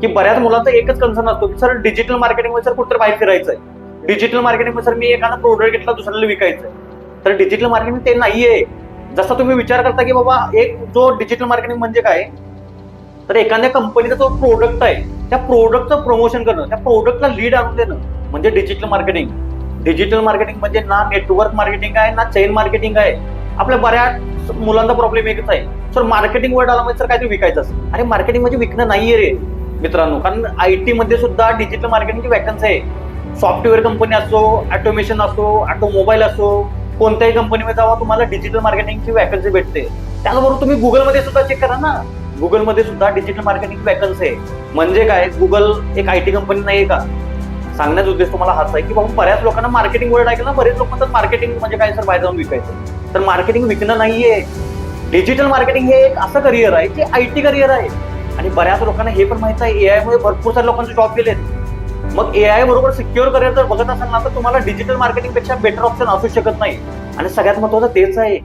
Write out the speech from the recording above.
की बऱ्याच मुलांचा एकच कन्सर्न असतो की सर डिजिटल मार्केटिंगमध्ये सर कुठं बाहेर फिरायचंय? डिजिटल मार्केटिंगमध्ये सर मी एखादा प्रोडक्ट घेतला दुसऱ्याला विकायचं तर डिजिटल मार्केटिंग ते नाहीये. जसा तुम्ही विचार करता की बाबा एक जो डिजिटल मार्केटिंग म्हणजे काय? तर एखाद्या कंपनीचा जो प्रोडक्ट आहे त्या प्रोडक्टचं प्रमोशन करणं त्या प्रोडक्टला लीड आणून देणं म्हणजे डिजिटल मार्केटिंग डिजिटल मार्केटिंग म्हणजे ना नेटवर्क मार्केटिंग आहे ना चेन मार्केटिंग आहे. आपल्या बऱ्याच मुलांचा प्रॉब्लेम एकच आहे. सर मार्केटिंग वर्ड आला म्हणजे सर काहीतरी विकायचं असतं अरे मार्केटिंग म्हणजे विकणं नाहीये रे. मित्रांनो कारण आय टी मध्ये सुद्धा डिजिटल मार्केटिंगची वॅकन्सी आहे. सॉफ्टवेअर कंपनी असो ऑटोमेशन असो ऑटोमोबाईल असो कोणत्याही कंपनीमध्ये जावा तुम्हाला डिजिटल मार्केटिंगची वॅकन्सी भेटते. त्याचबरोबर तुम्ही गुगलमध्ये सुद्धा चेक करा ना. गुगलमध्ये सुद्धा डिजिटल मार्केटिंग वॅकन्सी आहे. म्हणजे काय? गुगल एक आय टी कंपनी नाही का? सांगण्याचा उद्देश तुम्हाला हाच आहे की बाबा बऱ्याच लोकांना मार्केटिंग वर्ड ऐकलं ना बरेच लोक म्हणतात मार्केटिंग म्हणजे काय सर? बाहेर जाऊन विकायचं. तर मार्केटिंग विकणं नाहीये. डिजिटल मार्केटिंग हे एक असं करिअर आहे की आय टी करिअर आहे. आणि बऱ्याच लोकांना हे पण माहीत आहे एआय मुळे भरपूर सारे लोकांचे जॉब गेलेत. मग एआय बरोबर सिक्युअर करिअर जर बघत असाल ना तर तुम्हाला डिजिटल मार्केटिंगपेक्षा बेटर ऑप्शन असू शकत नाही. आणि सगळ्यात महत्वाचं तेच आहे